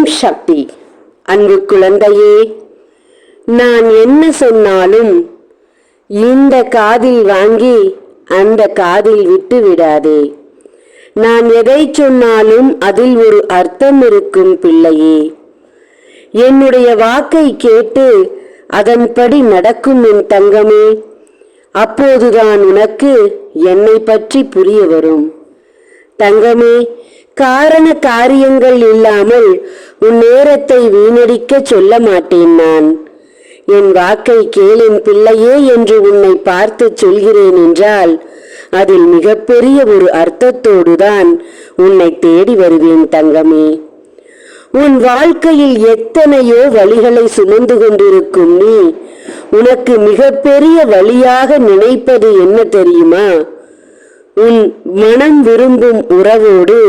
ஓம் சக்தி. அன்பு குழந்தையே நான் என்ன சொன்னாலும் இந்த காதில் வாங்கி அந்த காதில் விட்டு விடாதே. நான் எதை சொன்னாலும் அதில் ஒரு அர்த்தம் இருக்கும் பிள்ளையே. என்னுடைய வாக்கை கேட்டு அதன்படி நடக்கும் என் தங்கமே அப்போதுதான் உனக்கு என்னை பற்றி புரிய வரும். தங்கமே காரண காரியங்கள் இல்லாமல் உன் நேரத்தை வீணடிக்க சொல்ல மாட்டேன் நான். என் வாக்கை கேளின் பிள்ளையே என்று உன்னை பார்த்து சொல்கிறேன் என்றால் அதில் மிகப்பெரிய ஒரு அர்த்தத்தோடுதான் உன்னை தேடி வருவேன் தங்கமே. உன் வாழ்க்கையில் எத்தனையோ வழிகளை சுமந்து கொண்டிருக்கும் நீ உனக்கு மிகப்பெரிய வழியாக நினைப்பது என்ன தெரியுமா? உன் மனம் விரும்பும் உறவோடு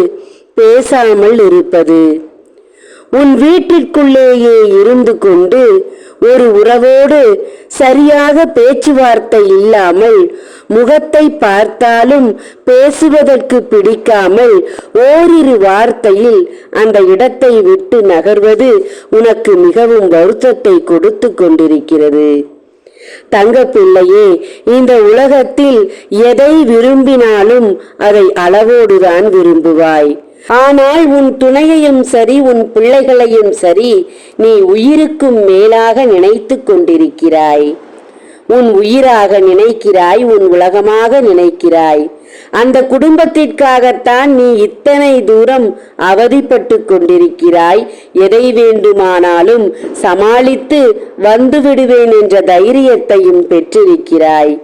பேசாமல் இருப்பது. உன் வீட்டிற்குள்ளேயே இருந்து கொண்டு ஒரு உறவோடு சரியாக பேச்சுவார்த்தை இல்லாமல் முகத்தை பார்த்தாலும் பேசுவதற்கு பிடிக்காமல் ஓரிரு வார்த்தையில் அந்த இடத்தை விட்டு நகர்வது உனக்கு மிகவும் வருத்தத்தை கொடுத்து கொண்டிருக்கிறது. தங்கப்பிள்ளையே இந்த உலகத்தில் எதை விரும்பினாலும் அதை அளவோடுதான் விரும்புவாய். ஆனால் உன் துணையையும் சரி உன் பிள்ளைகளையும் சரி நீ உயிருக்கும் மேலாக நினைத்து கொண்டிருக்கிறாய். உன் உயிராக நினைக்கிறாய் உன் உலகமாக நினைக்கிறாய். அந்த குடும்பத்திற்காகத்தான் நீ இத்தனை தூரம் அவதிப்பட்டு கொண்டிருக்கிறாய். எதை வேண்டுமானாலும் சமாளித்து வந்துவிடுவேன் என்ற தைரியத்தையும் பெற்றிருக்கிறாய்.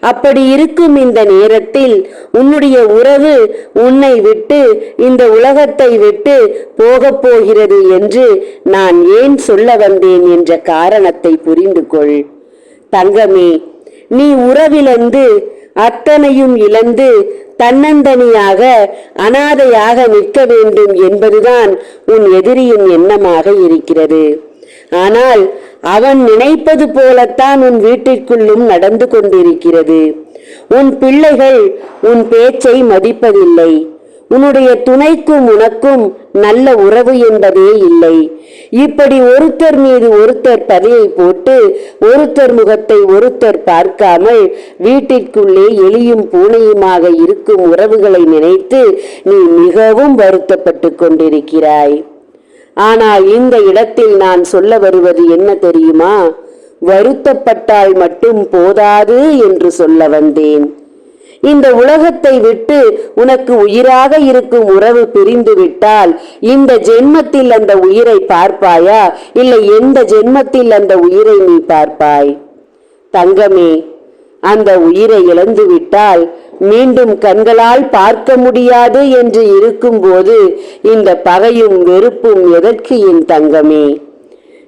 அப்படி இருக்கும் இந்த நேரத்தில் உன்னுடைய உறவு உன்னை விட்டு இந்த உலகத்தை விட்டு போகப் போகிறது என்று நான் ஏன் சொல்ல வந்தேன் என்ற காரணத்தை புரிந்து கொள். தங்கமே நீ உறவிலிருந்து அத்தனையும் இழந்து தன்னந்தனியாக அனாதையாக நிற்க வேண்டும் என்பதுதான் உன் எதிரியின் எண்ணமாக இருக்கிறது. ஆனால் அவன் நினைப்பது போலத்தான் உன் வீட்டிற்குள்ளும் நடந்து கொண்டிருக்கிறது. உன் பிள்ளைகள் உன் பேச்சை மதிப்பதில்லை. உன்னுடைய துணைக்கும் உனக்கும் நல்ல உறவு என்பதே இல்லை. இப்படி ஒருத்தர் மீது ஒருத்தர் பதையை போட்டு ஒருத்தர் முகத்தை ஒருத்தர் பார்க்காமல் வீட்டிற்குள்ளே எலியும் பூனையுமாக இருக்கும் உறவுகளை நினைத்து நீ மிகவும் வருத்தப்பட்டு கொண்டிருக்கிறாய். ஆனால் இந்த இடத்தில் நான் சொல்ல வருவது என்ன தெரியுமா? வருத்தப்பட்டால் மட்டும் போதாது என்று சொல்ல வந்தேன். இந்த உலகத்தை விட்டு உனக்கு உயிராக இருக்கும் உறவு பிரிந்து விட்டால் இந்த ஜென்மத்தில் அந்த உயிரை பார்ப்பாயா? இல்லை எந்த ஜென்மத்தில் அந்த உயிரை நீ பார்ப்பாய்? தங்கமே அந்த உயிரை இழந்து விட்டால் மீண்டும் கண்களால் பார்க்க முடியாது என்று இருக்கும்போது இந்த பகையும் வெறுப்பும் எதற்கு என் தங்கமே?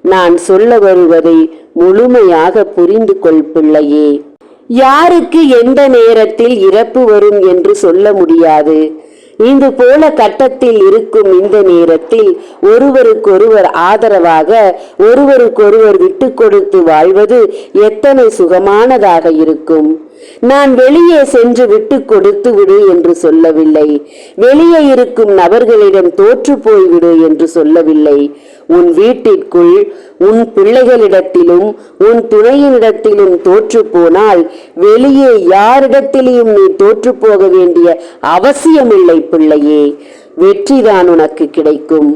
நான் சொல்ல வருவதை முழுமையாக புரிந்து கொள் பிள்ளையே. யாருக்கு எந்த நேரத்தில் இறப்பு வரும் என்று சொல்ல முடியாது. இது போல கட்டத்தில் இருக்கும் இந்த நேரத்தில் ஒருவருக்கொருவர் ஆதரவாக ஒருவருக்கொருவர் விட்டு கொடுத்து வாழ்வது எத்தனை சுகமானதாக இருக்கும். நான் வெளியே சென்று விட்டு கொடுத்து விடு என்று சொல்லவில்லை. வெளியே இருக்கும் நபர்களிடம் தோற்று போய்விடு என்று சொல்லவில்லை. உன் வீட்டிற்குள் உன் பிள்ளைகளிடத்திலும் உன் துணையினிடத்திலும் தோற்று போனால் வெளியே யாரிடத்திலையும் நீ தோற்று போக வேண்டிய அவசியமில்லை பிள்ளையே. வெற்றிதான் உனக்கு கிடைக்கும்.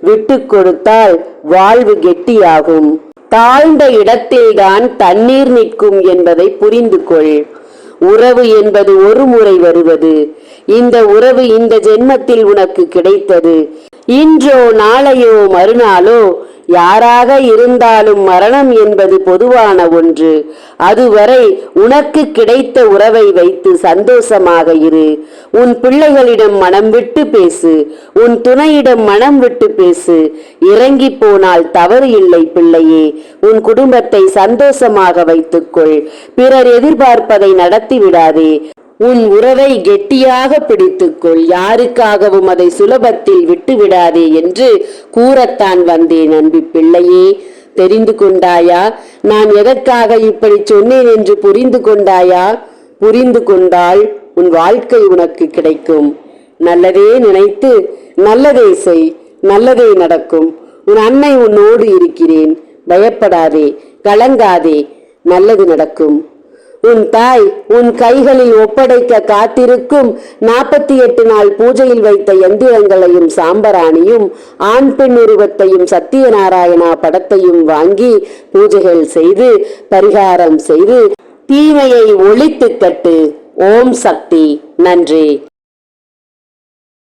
விட்டு கொடுத்தால் வாழ்வு கெட்டியாகும். தாழ்ந்த இடத்தில்தான் தண்ணீர் நிற்கும் என்பதை புரிந்து கொள் உறவு என்பது ஒரு முறை வருவது. இந்த உறவு இந்த ஜென்மத்தில் உனக்கு கிடைத்தது. இன்றோ நாளையோ மறுநாளோ யாராக இருந்தாலும் மரணம் என்பது பொதுவான ஒன்று. அதுவரை உனக்கு கிடைத்த உறவை வைத்து சந்தோஷமாக இரு. உன் பிள்ளைகளிடம் மனம் விட்டு பேசு. உன் துணையிடம் மனம் விட்டு பேசு. இறங்கி போனால் தவறு இல்லை பிள்ளையே. உன் குடும்பத்தை சந்தோஷமாக வைத்துக்கொள். பிறர் எதிர்பார்ப்பதை நடத்தி விடாதே. உன் உறவை கெட்டியாக பிடித்துக்கொள். யாருக்காகவும் அதை சுலபத்தில் விட்டுவிடாதே என்று கூறத்தான் வந்தேன் அன்பி பிள்ளையே. தெரிந்து கொண்டாயா? நான் எதற்காக இப்படி சொன்னேன் என்று புரிந்து கொண்டாயா? புரிந்து கொண்டால் உன் வாழ்க்கை உனக்கு கிடைக்கும். நல்லதே நினைத்து நல்லதே செய் நல்லதே நடக்கும். உன் அன்னை உன்னோடு இருக்கிறேன். பயப்படாதே கலங்காதே நல்லது நடக்கும். உன் தாய் உன் கைகளில் ஒப்படைக்க காத்திருக்கும் நாற்பத்தி எட்டு நாள் பூஜையில் வைத்த எந்திரங்களையும் சாம்பராணியும் ஆண் பெண் உருவத்தையும் சத்தியநாராயணா படத்தையும் வாங்கி பூஜைகள் செய்து பரிகாரம் செய்து தீமையை ஒழித்து கட்டு ஓம் சக்தி. நன்றி.